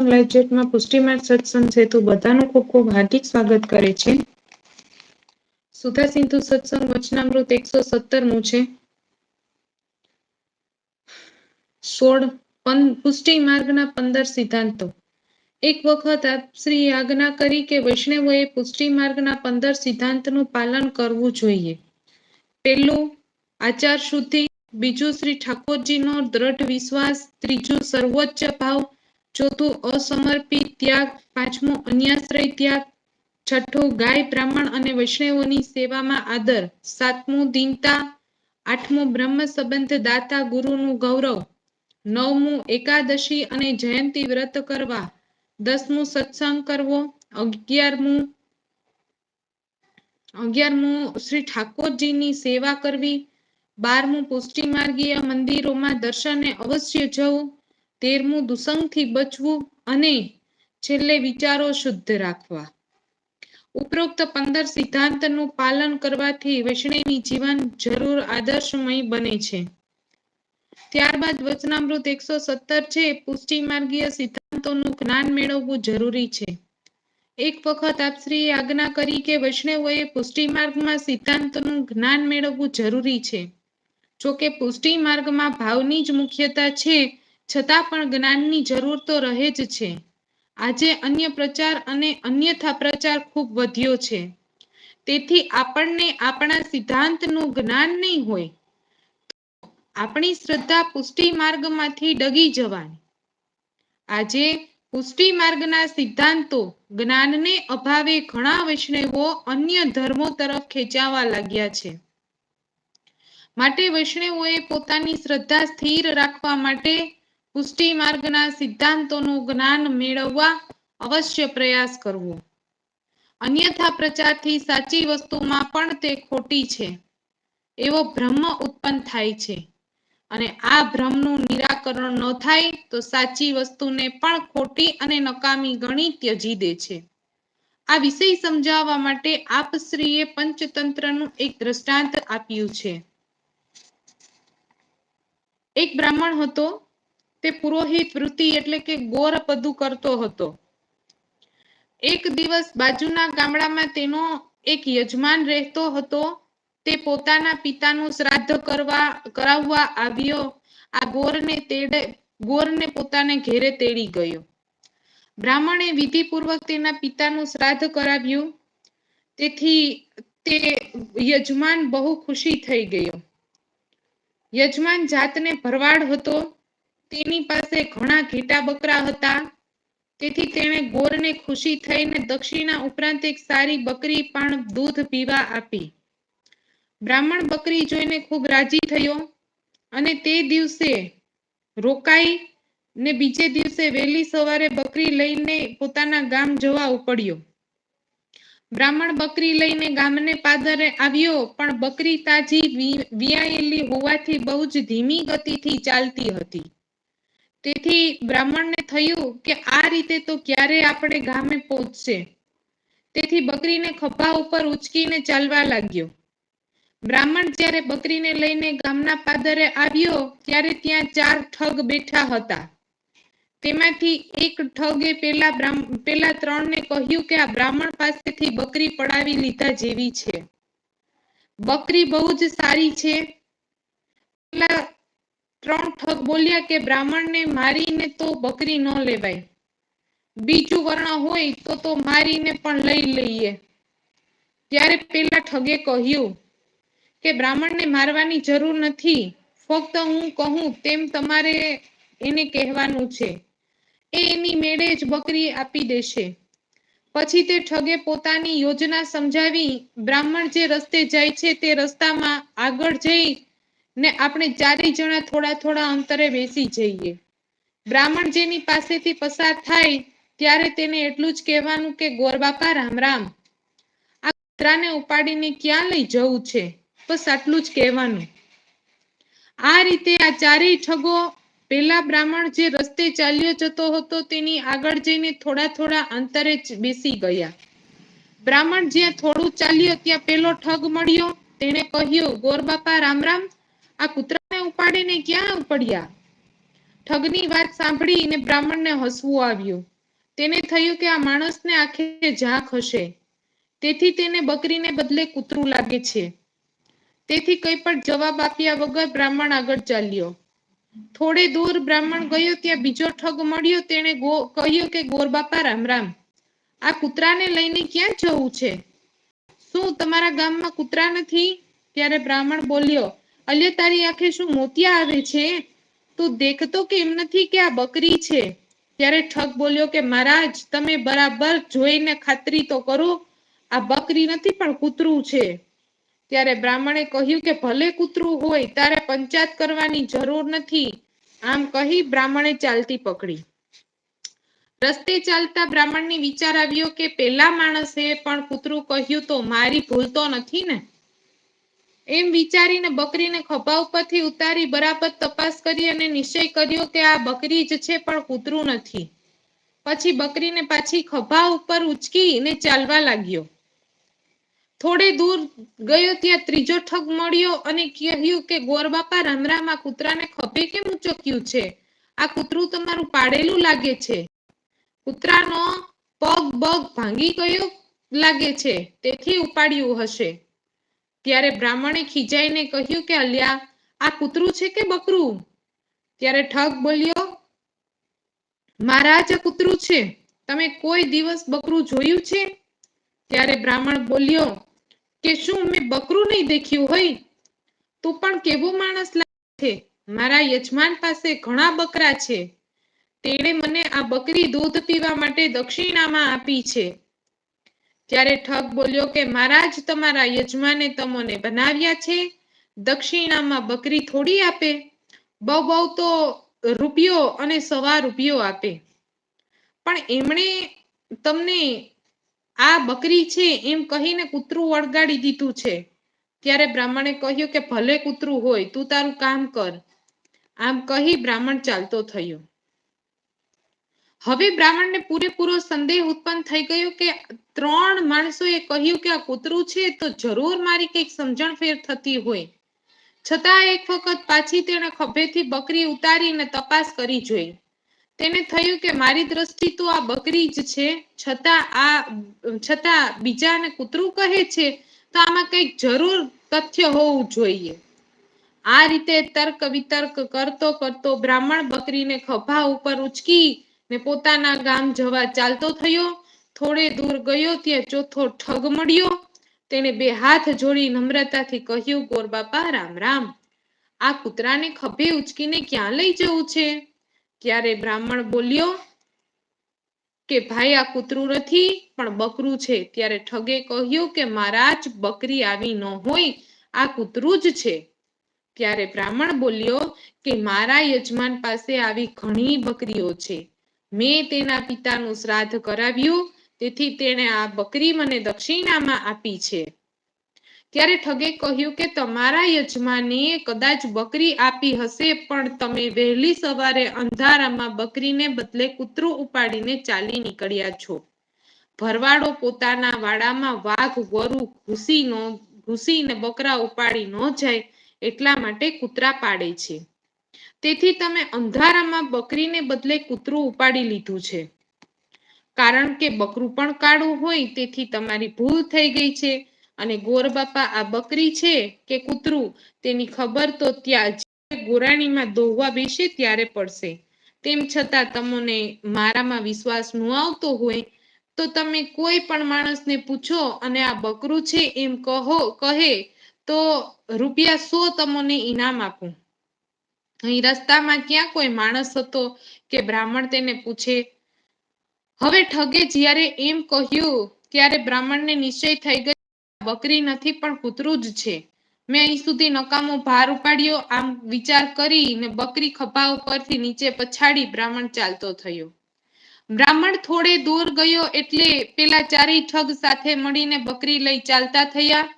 Live Pushtimarg સત્સંગ સેતુ બધાનું ખૂબ ખૂબ હાર્દિક સ્વાગત કરે છે. સુધા સિંધુ સત્સંગ વચનામૃત એકસો સત્તરમું છે. સોળ પુષ્ટિ માર્ગના પંદર સિદ્ધાંતો. એક વખત આપ શ્રી આજ્ઞા કરી કે વૈષ્ણવોએ પુષ્ટિ માર્ગના પંદર સિદ્ધાંતનું પાલન કરવું જોઈએ. પેલું આચાર શુદ્ધિ. બીજું, શ્રી ઠાકોરજીનો દ્રઢ વિશ્વાસ. ત્રીજું, સર્વોચ્ચ ભાવ. ચોથું અસમર્પિત ત્યાગ, પાંચમું અન્યાશ્રય ત્યાગ, છઠ્ઠું ગાય બ્રાહ્મણ અને વૈષ્ણવોની સેવામાં આદર, સાતમું દીનતા, આઠમું બ્રહ્મ સંબંધ દાતા ગુરુનું ગૌરવ, નવમું એકાદશી અને જયંતી વ્રત કરવા, દસમું સત્સંગ કરવો, અગિયારમું અગિયારમું શ્રી ઠાકોરજીની સેવા કરવી, બારમું પુષ્ટિ માર્ગીય મંદિરોમાં દર્શને અવશ્ય જવું તેરમું દુસંગથી બચવું અને છેલ્લે વિચારો શુદ્ધ રાખવા. ઉપરોક્ત પંદર સિદ્ધાંતનું પાલન કરવાથી વૈષ્ણવની જીવન જરૂર આદર્શમય બને છે. ત્યારબાદ વચનામૃત એકસો સત્તર છે પુષ્ટિ માર્ગીય સિદ્ધાંતોનું જ્ઞાન મેળવવું જરૂરી છે. એક વખત આપ શ્રી આજ્ઞા કરી કે વૈષ્ણવોએ પુષ્ટિ માર્ગમાં સિદ્ધાંતોનું જ્ઞાન મેળવવું જરૂરી છે. જોકે પુષ્ટિ માર્ગમાં ભાવની જ મુખ્યતા છે છતાં પણ જ્ઞાનની જરૂર તો રહે જ છે. આજે અન્ય પ્રચાર અને અન્યથા પ્રચાર ખૂબ વધ્યો છે. તેથી આપણને આપણા સિદ્ધાંતનું જ્ઞાન નહીં હોય આપણી શ્રદ્ધા પુષ્ટિ માર્ગમાંથી ડગી જવાની. આજે પુષ્ટિ માર્ગના સિદ્ધાંતો જ્ઞાનને અભાવે ઘણા વૈષ્ણવો અન્ય ધર્મો તરફ ખેંચાવા લાગ્યા છે. માટે વૈષ્ણવોએ પોતાની શ્રદ્ધા સ્થિર રાખવા માટે પુષ્ટિ માર્ગના સિદ્ધાંતોનું જ્ઞાન મેળવવા અવશ્ય પ્રયાસ કરવો. અન્યથા પ્રચારથી સાચી વસ્તુમાં પણ તે ખોટી છે. એવો ભ્રમ ઉત્પન્ન થાય છે. અને આ ભ્રમનું નિરાકરણ ન થાય તો સાચી વસ્તુને પણ ખોટી અને નકામી ગણી ત્યજી દે છે. આ વિષય સમજાવવા માટે આપશ્રીએ પંચતંત્રનું એક દ્રષ્ટાંત આપ્યું છે. એક બ્રાહ્મણ હતો તે પુરોહિત વૃત્તિ એટલે કે ગોર પદુ કરતો હતો. એક દિવસ બાજુના ગામડામાં તેનો એક યજમાન રહેતો હતો. તે પોતાના પિતાનું શ્રાદ્ધ કરવા, કરાવવા આવ્યો. આ ગોરને તેડે, ગોરને પોતાને ઘેરે તેડી ગયો. બ્રાહ્મણે વિધિપૂર્વક તેના પિતાનું શ્રાદ્ધ કરાવ્યું. તેથી તે યજમાન બહુ ખુશી થઈ ગયો. યજમાન જાતને ભરવાડ હતો. તેની પાસે ઘણા ઘેટા બકરા હતા. તેથી તેણે ગોરને ખુશી થઈને દક્ષિણા ઉપરાંત એક સારી બકરી પણ દૂધ પીવા આપી. બ્રાહ્મણ બકરી જોઈને ખૂબ રાજી થયો અને તે દિવસે રોકાઈ ને બીજે દિવસે વહેલી સવારે બકરી લઈને પોતાના ગામ જવા ઉપડ્યો. બ્રાહ્મણ બકરી લઈને ગામને પાદરે આવ્યો, પણ બકરી તાજી વિયાયેલી હોવાથી બહુ જ ધીમી ગતિથી ચાલતી હતી. તેથી બ્રાહ્મણને થયું કે આ રીતે તો ક્યારે આપણે ગામે પહોંચશે? તેથી બકરીને ખભા ઉપર ઉચકીને ચાલવા લાગ્યો. બ્રાહ્મણ જ્યારે બકરીને લઈને ગામના પાદરે આવ્યો, ત્યારે ત્યાં ચાર ઠગ બેઠા હતા. તેમાંથી એક ઠગે પેલા પેલા ત્રણને કહ્યું કે આ બ્રાહ્મણ પાસેથી બકરી પડાવી લીધા જેવી છે. બકરી બહુ જ સારી છે. પેલા ત્રણ ઠગ બોલ્યા કે, બ્રાહ્મણને મારીને તો બકરી ન લેવાય. બીજું વર્ણ હોય તો તો મારીને પણ લઈ લઈએ. ત્યારે પેલા ઠગે કહ્યું કે, બ્રાહ્મણને મારવાની જરૂર નથી. ફક્ત હું કહું તેમ તમારે એને કહેવાનું છે. એ એની મેળે જ બકરી આપી દેશે. પછી તે ઠગે પોતાની યોજના સમજાવી બ્રાહ્મણ જે રસ્તે જાય છે તે રસ્તામાં આગળ જઈ ને આપણે ચારેય જણા થોડા થોડા અંતરે બેસી જઈએ. બ્રાહ્મણ જેની પાસેથી પસાર થાય ત્યારે તેને એટલું જ કહેવાનું કે, ગોરબાપા, રામ રામ. આ કૂતરાને ઉપાડીને ક્યાં લઈ જવું છે? બસ આટલું જ કહેવાનું. આ રીતે આ ચારેય ઠગો પેલા બ્રાહ્મણ જે રસ્તે ચાલ્યો જતો હતો તેની આગળ જઈને થોડા થોડા અંતરે બેસી ગયા. બ્રાહ્મણ જ્યાં થોડું ચાલ્યો ત્યાં પેલો ઠગ મળ્યો. તેને કહ્યું, ગોરબાપા, રામ રામ. આ કૂતરાને ઉપાડીને ક્યાં ઉપડ્યા? ઠગની વાત સાંભળીને બ્રાહ્મણને હસવું આવ્યું. તેને થયું કે આ માણસને આખે ઝાંખ હશે. તેથી તેને બકરીને બદલે કૂતરું લાગે છે. તેથી કંઈ પણ જવાબ આપ્યા વગર બ્રાહ્મણ આગળ ચાલ્યો. થોડે દૂર બ્રાહ્મણ ગયો ત્યાં બીજો ઠગ મળ્યો. તેણે કહ્યું કે, ગોરબાપા, રામ રામ. આ કૂતરાને લઈને ક્યાં જવું છે? શું તમારા ગામમાં કૂતરા નથી? ત્યારે બ્રાહ્મણ બોલ્યો અલ્ય તારી આંખે શું મોતિયા આવે છે? તું દેખતો કેમ નથી કે આ બકરી છે? ત્યારે ઠગ બોલ્યો કે, મહારાજ, તમે બરાબર જોઈને ખાતરી તો કરો. આ બકરી નથી પણ કૂતરું છે. ત્યારે બ્રાહ્મણે કહ્યું કે, ભલે કૂતરું હોય, તારે પંચાત કરવાની જરૂર નથી. આમ કહી બ્રાહ્મણે ચાલતી પકડી. રસ્તે ચાલતા બ્રાહ્મણને વિચાર આવ્યો કે, પેલા માણસે પણ કૂતરું કહ્યું તો મારી ભૂલ તો નથી ને? એમ વિચારીને બકરીને ખભા ઉપરથી ઉતારી બરાબર તપાસ કરી અને નિશ્ચય કર્યો કે આ બકરી જ છે, પણ કૂતરું નથી. પછી બકરીને પાછી ખભા ઉપર ઉચકીને ચાલવા લાગ્યો. થોડે દૂર ગયો ત્યાં ત્રીજો ઠગ મળ્યો અને કહ્યું કે, ગોરબાપા રામ રામ કૂતરાને ખભે કેમ ઉચક્યું છે? આ કૂતરું તમારું પાડેલું લાગે છે. કૂતરાનો પગ બગ ભાંગી ગયો લાગે છે, તેથી ઉપાડ્યું હશે. ત્યારે બ્રાહ્મણે ખીજાઈને કહ્યું કે, અલ્યા, આ કૂતરું છે કે બકરું? ત્યારે ઠગ બોલ્યો, મહારાજ, આ કૂતરું છે. તમે કોઈ દિવસ બકરું જોયું છે? ત્યારે બ્રાહ્મણ બોલ્યો, કે શું મેં બકરું નહીં દેખ્યું હોય? તું પણ કેવો માણસ લાગે છે? મારા યજમાન પાસે ઘણા બકરા છે. તેણે મને આ બકરી દૂધ પીવા માટે દક્ષિણામાં આપી છે. ત્યારે ઠગ બોલ્યો કે, મહારાજ, તમારા યજમાને તમને બનાવ્યા છે? દક્ષિણામાં બકરી થોડી આપે? બહુ બહુ તો રૂપિયો અને સવા રૂપિયો આપે. પણ એમણે તમને આ બકરી છે એમ કહીને કૂતરું વળગાડી દીધું છે. ત્યારે બ્રાહ્મણે કહ્યું કે, ભલે કૂતરું હોય, તું તારું કામ કર. આમ કહી બ્રાહ્મણ ચાલતો થયો. હવે બ્રાહ્મણને પૂરેપૂરો સંદેહ ઉત્પન્ન થઈ ગયો કે ત્રણ માણસોએ કહ્યું કે આ કૂતરું છે તો જરૂર મારી કંઈક સમજણ ફેર થતી હોય. છતાં એક વખત પાછી તેણે ખભેથી બકરી ઉતારીને તપાસ કરી જોઈ. તેને થયું કે મારી દ્રષ્ટિ તો આ બકરી જ છે, છતાં આ, છતાં બીજાને કૂતરું કહે છે તો આમાં કંઈક જરૂર તથ્ય હોવું જોઈએ. આ રીતે તર્ક વિતર્ક કરતો કરતો બ્રાહ્મણ બકરીને ખભા ઉપર ઉચકી ને પોતાના ગામ જવા ચાલતો થયો. થોડે દૂર ગયો ત્યાં ચોથો ઠગ મળ્યો. તેને બે હાથ જોડી નમ્રતાથી કહ્યું ગોરબાપા રામ રામ. આ કૂતરાને ખભે ઉચકીને ક્યાં લઈ જવું છે? ત્યારે બ્રાહ્મણ બોલ્યો, કે ભાઈ, આ કૂતરું નથી, પણ બકરું છે. ત્યારે ઠગે કહ્યું કે, મહારાજ, બકરી આવી ન હોય. આ કૂતરું જ છે. ત્યારે બ્રાહ્મણ બોલ્યો કે, મારા યજમાન પાસે આવી ઘણી બકરીઓ છે. મેં તેના પિતાનું શ્રાદ્ધ કરાવ્યું, તેથી તેણે આ બકરી મને દક્ષિણામાં આપી છે. ત્યારે ઠગે કહ્યું કે, તમારા યજમાને કદાચ બકરી આપી હશે, પણ તમે વહેલી સવારે અંધારામાં બકરીને બદલે કૂતરું ઉપાડીને ચાલી નીકળ્યા છો. ભરવાડો પોતાના વાડામાં વાઘ વરુ ઘૂસી નો ઘૂસીને બકરા ઉપાડી ન જાય એટલા માટે કૂતરા પાડે છે. તેથી તમે અંધારામાં બકરીને બદલે કૂતરું ઉપાડી લીધું છે. કારણ કે બકરું પણ કાળું હોય તેથી તમારી ભૂલ થઈ ગઈ છે. અને ગોરબાપા આ બકરી છે કે કૂતરું, તેની ખબર તો ત્યાં ગોરાણીમાં દોહવા બેસે ત્યારે પડશે. તેમ છતાં તમને મારામાં વિશ્વાસ ન આવતો હોય, તો તમે કોઈ પણ માણસને પૂછો અને આ બકરું છે એમ કહો, કહે, તો રૂપિયા સો તમને ઇનામ આપું. અહીં રસ્તામાં ક્યાં કોઈ માણસ હતો કે બ્રાહ્મણ તેને પૂછે? હવે ઠગે જ્યારે એમ કહ્યું, ત્યારે બ્રાહ્મણને નિશ્ચય થઈ ગયો બકરી નથી, પણ કૂતરું જ છે. મેં અહીં સુધી નકામો ભાર ઉપાડ્યો, આમ વિચાર કરીને બકરી ખભા ઉપરથી નીચે પછાડી બ્રાહ્મણ ચાલતો થયો. બ્રાહ્મણ થોડે દૂર ગયો એટલે પેલા ચારેય ઠગ સાથે મળીને બકરી લઈ ચાલતા થયા.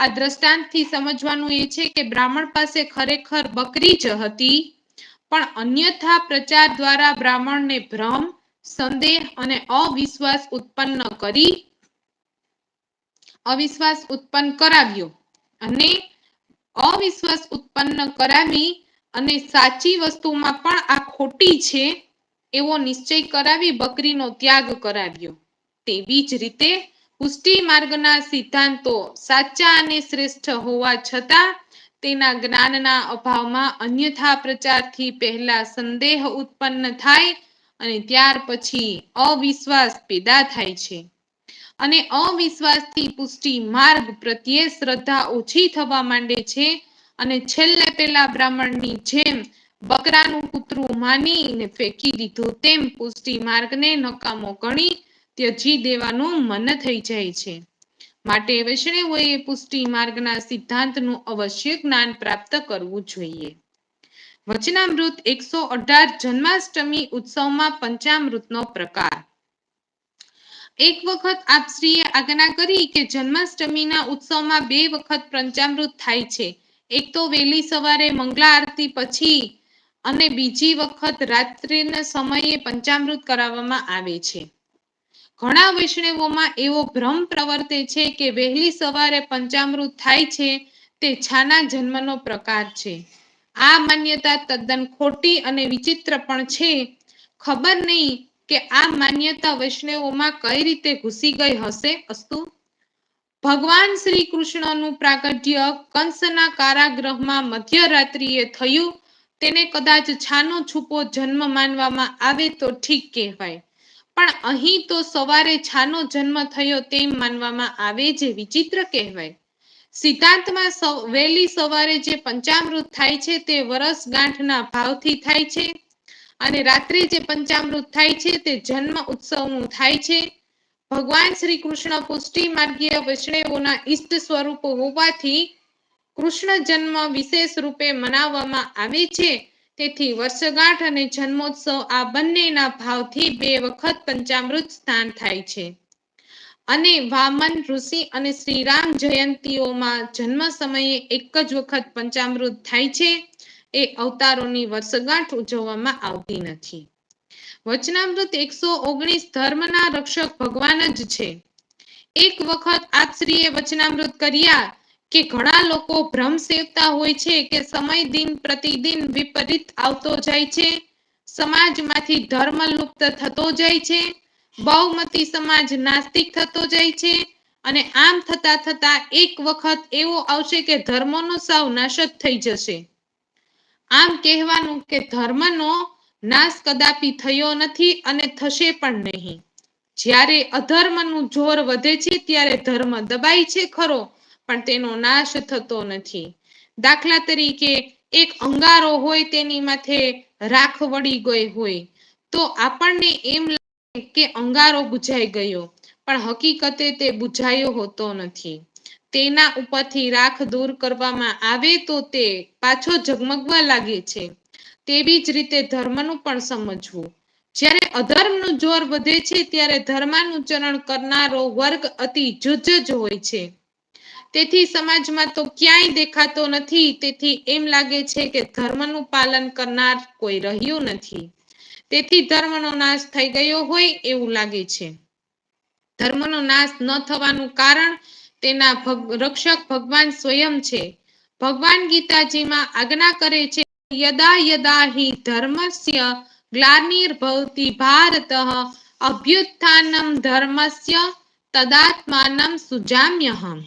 આ દ્રષ્ટાંતથી સમજવાનું એ છે કે બ્રાહ્મણ પાસે ખરેખર બકરી જ હતી, પણ અન્યથા પ્રચાર દ્વારા બ્રાહ્મણને ભ્રમ, સંદેહ અને અવિશ્વાસ ઉત્પન્ન કરી, અવિશ્વાસ ઉત્પન્ન કરાવ્યો અને અવિશ્વાસ ઉત્પન્ન કરાવી અને સાચી વસ્તુમાં પણ આ ખોટી છે એવો નિશ્ચય કરાવી બકરીનો ત્યાગ કરાવ્યો. તેવી જ રીતે પુષ્ટિ માર્ગના સિદ્ધાંતો સાચા અને શ્રેષ્ઠ હોવા છતાં તેના જ્ઞાનના અભાવમાં અન્યથા પ્રચારથી પહેલા સંદેહ ઉત્પન્ન થાય અને ત્યાર પછી અવિશ્વાસ પેદા થાય છે. અને અવિશ્વાસથી પુષ્ટિ માર્ગ પ્રત્યે શ્રદ્ધા ઓછી થવા માંડે છે અને છેલ્લે પેલા બ્રાહ્મણની જેમ બકરાનું કૂતરું માનીને ફેંકી દીધું તેમ પુષ્ટિ માર્ગને નકામો ગણી ત્યજી દેવાનું મન થઈ જાય છે. માટે વૈષ્ણવોએ પુષ્ટિ માર્ગના સિદ્ધાંતનું અવશ્ય જ્ઞાન પ્રાપ્ત કરવું જોઈએ. વચનામૃત એકસો અઢાર જન્માષ્ટમી ઉત્સવમાં પંચામૃતનો પ્રકાર. એક વખત આપશ્રીએ આજ્ઞા કરી કે જન્માષ્ટમીના ઉત્સવમાં બે વખત પંચામૃત થાય છે. એક તો વહેલી સવારે મંગલા આરતી પછી અને બીજી વખત રાત્રિના સમયે પંચામૃત કરાવવામાં આવે છે. ઘણા વૈષ્ણવોમાં એવો ભ્રમ પ્રવર્તે છે કે વહેલી સવારે પંચામૃત થાય છે, તે છાના જન્મનો પ્રકાર છે. આ માન્યતા તદ્દન ખોટી અને વિચિત્ર પણ છે. ખબર નહીં કે આ માન્યતા વૈષ્ણવોમાં કઈ રીતે ઘૂસી ગઈ હશે, અસ્તુ? ભગવાન શ્રી કૃષ્ણનું પ્રાગટ્ય કંસના કારાગૃહમાં મધ્યરાત્રિએ થયું. તેને કદાચ છાનો છુપો જન્મ માનવામાં આવે તો ઠીક કહેવાય. પણ અહીં તો સવારે છાનો જન્મ થયો તેમ માનવામાં આવે જે વિચિત્ર કહેવાય. સિદ્ધાંતમાં વહેલી સવારે જે પંચામૃત થાય છે તે વરસ ગાંઠના ભાવથી થાય છે અને રાત્રે જે પંચામૃત થાય છે તે જન્મ ઉત્સવનું થાય છે. ભગવાન શ્રી કૃષ્ણ પુષ્ટિ માર્ગીય વૈષ્ણવોના ઈષ્ટ સ્વરૂપ હોવાથી કૃષ્ણ જન્મ વિશેષ રૂપે મનાવવામાં આવે છે. તેથી વર્ષગાંઠ અને જન્મોત્સવ આ બંનેના ભાવથી બે વખત પંચામૃત સ્નાન થાય છે. અને વામન, ઋષિ અને શ્રીરામ જયંતીઓમાં જન્મ સમયે એક જ વખત પંચામૃત થાય છે. એ અવતારોની વર્ષગાંઠ ઉજવવામાં આવતી નથી. વચનામૃત એકસો ઓગણીસ ધર્મના રક્ષક ભગવાન જ છે. એક વખત આપશ્રીએ વચનામૃત કર્યા કે ઘણા લોકો ભ્રમ સેવતા હોય છે કે સમય દિન પ્રતિદિન વિપરીત આવતો જાય છે. સમાજમાંથી ધર્મ લુપ્ત થતો જાય છે. બહુમતી સમાજ નાસ્તિક થતો જાય છે. અને આમ થતા થતા એક વખત એવો આવશે કે ધર્મનો સાવ નાશ જ થઈ જશે. આમ કહેવાનું કે ધર્મનો નાશ કદાપી થયો નથી અને થશે પણ નહીં. જ્યારે અધર્મનું જોર વધે છે ત્યારે ધર્મ દબાય છે ખરો. પણ તેનો નાશ થતો નથી. દાખલા તરીકે, એક અંગારો હોય તેની માથે રાખ વળી ગઈ હોય, તો આપણને એમ લાગે કે અંગારો બુઝાઈ ગયો, પણ હકીકતે તે બુઝાયો હોતો નથી. તેના ઉપરથી રાખ દૂર કરવામાં આવે તો તે પાછો ઝગમગવા લાગે છે. તેવી જ રીતે ધર્મનું પણ સમજવું. જ્યારે અધર્મનું જોર વધે છે, ત્યારે ધર્માનુચરણ કરનારો વર્ગ અતિ જુજ જ હોય છે. તેથી સમાજમાં તો ક્યાંય દેખાતો નથી, તેથી એમ લાગે છે કે ધર્મનું પાલન કરનાર કોઈ રહ્યું નથી. તેથી ધર્મનો નાશ થઈ ગયો હોય એવું લાગે છે. ધર્મનો નાશ ન થવાનું કારણ તેના રક્ષક ભગવાન સ્વયં છે. ભગવાન ગીતાજીમાં આજ્ઞા કરે છે, યદા યદા હિ ધર્મસ્ય ગ્લાનિર્ભવતી ભારત અભ્યુત્થાનમ ધર્મસ્ય તદાત્માનમ સુજામ્યહમ.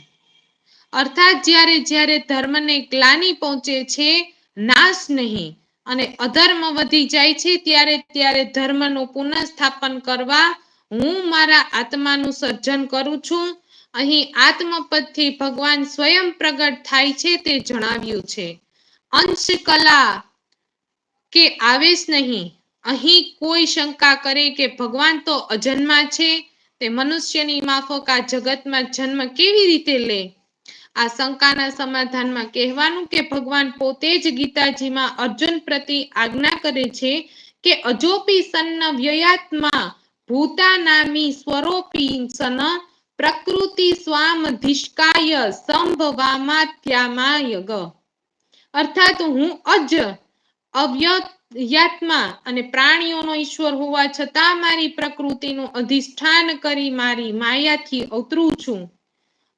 અર્થાત જ્યારે જ્યારે ધર્મને ગ્લાની પહોંચે છે, નાશ નહીં. અને અધર્મ વધી જાય છે, ત્યારે ત્યારે ધર્મનું પુનઃસ્થાપન કરવા હું મારા આત્માનું સર્જન કરું છું. અહીં આત્મપદથી ભગવાન સ્વયં પ્રગટ થાય છે તે જણાવ્યું છે. અંશ કલા કે આવેશ નહીં. અહીં કોઈ શંકા કરે કે ભગવાન તો અજન્મા છે, તે મનુષ્યની માફક આ જગતમાં જન્મ કેવી રીતે લે? આ શંકાના સમાધાનમાં કહેવાનું કે ભગવાન પોતે જ ગીતાજીમાં અર્જુન પ્રતિ આજ્ઞા કરે છે કે અજોપી સન્ન વ્યયાત્મા ભૂતાનામી સ્વરોપી સન પ્રકૃતિ સ્વામધિષ્કાય સંભવામાત્યામાય ગ અર્થાત હું અજ અવ્યયાત્મા અને પ્રાણીઓનો ઈશ્વર હોવા છતાં મારી પ્રકૃતિનું અધિષ્ઠાન કરી મારી માયાથી અવતરું છું.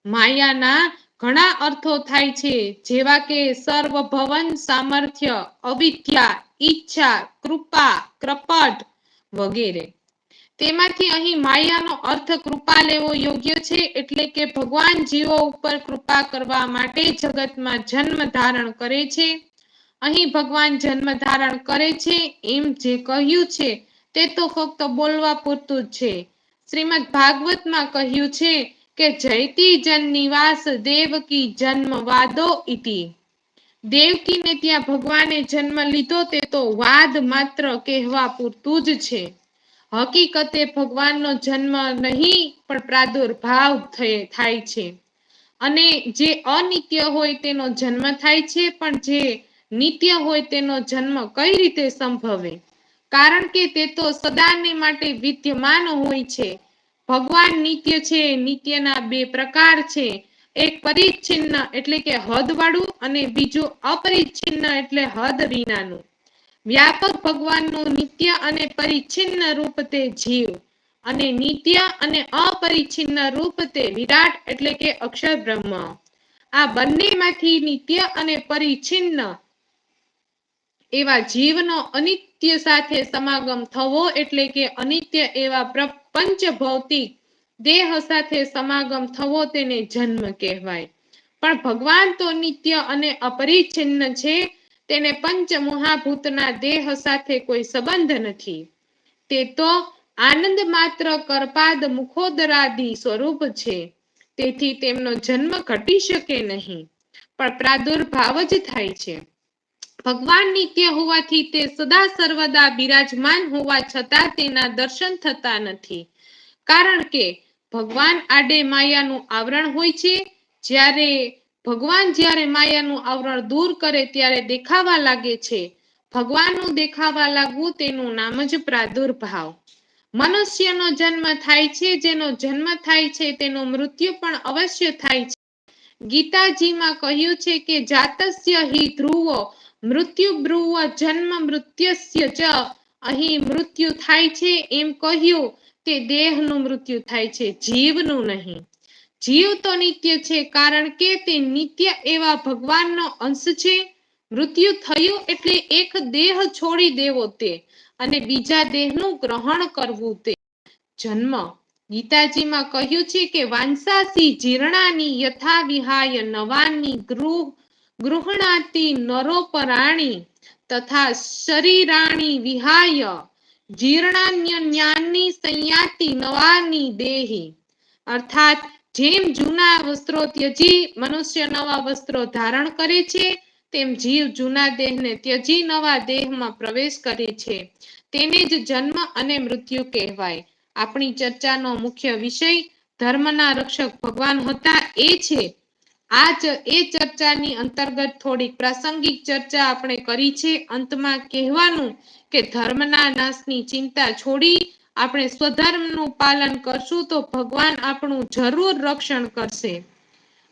માયાના ઘણા અર્થો થાય છે, જેવા કે સર્વભવન સામર્થ્ય, અવિદ્યા, ઈચ્છા, કૃપા કૃપટ વગેરે. તેમાંથી અહીં માયાનો અર્થ કૃપા લેવો યોગ્ય છે, એટલે કે ભગવાન જીવો ઉપર કૃપા કરવા માટે જગતમાં જન્મ ધારણ કરે છે. અહીં ભગવાન જન્મ ધારણ કરે છે, એમ જે કહ્યું છે, તે તો ફક્ત બોલવા પૂરતું જ છે. શ્રીમદ ભાગવતમાં કહ્યું છે કે જયતી જન નિવાસ દેવકી જન્મ વાદો ઇતિ. દેવકીને ત્યાં ભગવાને જન્મ લીધો તે તો વાદ માત્ર કહેવા પૂરતું જ છે. હકીકતે ભગવાનનો જન્મ નહીં, પણ પ્રાદુર્ભાવ થાય છે. અને જે અનિત્ય હોય તેનો જન્મ થાય છે, પણ જે નિત્ય હોય તેનો જન્મ કઈ રીતે સંભવે? કારણ કે તે તો સદાને માટે વિદ્યમાન હોય છે. ભગવાન નિત્ય છે, નિત્યના બે પ્રકાર છે. એક પરિચ્છિન્ન એટલે કે હદ વાળું અને બીજું અપરિચ્છિન્ન એટલે હદ વિનાનું. વ્યાપક ભગવાનનું નિત્ય અને પરિચ્છિન્ન રૂપ તે જીવ અને નિત્ય અને અપરિચ્છિન્ન રૂપ તે વિરાટ એટલે કે અક્ષર બ્રહ્મ આ બંનેમાંથી નિત્ય અને પરિચ્છિન્ન એવા જીવનો અનિત્ય સાથે સમાગમ થવો એટલે કે અનિત્ય એવા પ્રપંચ ભૌતિક દેહ સાથે સમાગમ થવો તેને જન્મ કહેવાય. પણ ભગવાન તો નિત્ય અને અપરિચ્છિન્ન છે, તેને પંચ મહાભૂતના દેહ સાથે કોઈ સંબંધ નથી. તે તો આનંદ માત્ર કરપાદ મુખોદરાદી સ્વરૂપ છે. તેથી તેમનો જન્મ ઘટી શકે નહીં. પણ પ્રાદુર્ભાવ જ થાય છે. ભગવાન નિત્ય હોવાથી તે સદા સર્વદા બિરાજમાન હોવા છતાં તેના દર્શન થતા નથી. કારણ કે ભગવાન આડે માયાનું આવરણ હોય છે. જ્યારે ભગવાન જ્યારે માયાનું આવરણ દૂર કરે ત્યારે દેખાવા લાગે છે. ભગવાનનું દેખાવા લાગવું તેનું નામ જ પ્રાદુર્ભાવ. મનુષ્યનો જન્મ થાય છે, જેનો જન્મ થાય છે, તેનો મૃત્યુ પણ અવશ્ય થાય છે. ગીતાજીમાં કહ્યું છે કે જાતસ્ય હિ ધ્રુવો મૃત્યુ બ્રુવ જન્મ મૃત્યસ્ય ચ અહીં મૃત્યુ થાય છે એમ કહ્યું તે દેહનું મૃત્યુ થાય છે, જીવનું નહીં. જીવ તો નિત્ય છે કારણ કે તે નિત્ય એવા ભગવાનનો અંશ છે. મૃત્યુ થયું એટલે એક દેહ છોડી દેવો તે અને બીજા દેહનું ગ્રહણ કરવું તે. જન્મ. ગીતાજીમાં કહ્યું છે કે વાંસાસી જીર્ણાની યથા વિહાય નવાની ગૃહ ગૃહણાતી નરોપરાણી તથા શરીરાણી વિહાય. જીર્ણાન્યન્યાની સંયાતિ નવાની દેહી. અર્થાત, જેમ જૂના વસ્ત્રો ત્યજી, મનુષ્ય નવા વસ્ત્રો ધારણ કરે છે, તેમ જીવ જૂના દેહને ત્યજી નવા દેહમાં પ્રવેશ કરે છે. તેને જ જન્મ અને મૃત્યુ કહેવાય. આપણી ચર્ચાનો મુખ્ય વિષય ધર્મના રક્ષક ભગવાન હતા એ છે. આ એ ચર્ચાની અંતર્ગત થોડીક પ્રાસંગિક ચર્ચા આપણે કરી છે. અંતમાં કહેવાનું કે ધર્મના નાશની ચિંતા છોડી આપણે સ્વધર્મનું પાલન કરશું તો ભગવાન આપણું જરૂર રક્ષણ કરશે.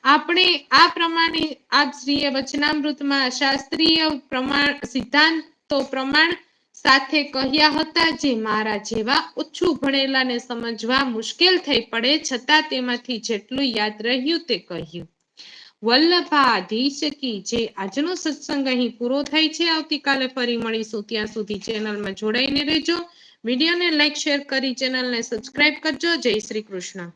આપણે આ પ્રમાણે આપ શ્રીએ વચનામૃતમાં શાસ્ત્રીય પ્રમાણ, સિદ્ધાંતો પ્રમાણ સાથે કહ્યા હતા જે મારા જેવા ઓછું ભણેલાને સમજવા મુશ્કેલ થઈ પડે છતાં તેમાંથી જેટલું યાદ રહ્યું તે કહ્યું. વલ્લભાધીશ કી જે આજનો સત્સંગ અહીં પૂરો થાય છે, આવતીકાલે ફરી મળીશું. ત્યાં સુધી ચેનલમાં જોડાઈને રહેજો. વિડીયોને લાઈક, શેર કરી ચેનલને સબસ્ક્રાઇબ કરજો. જય શ્રી કૃષ્ણ.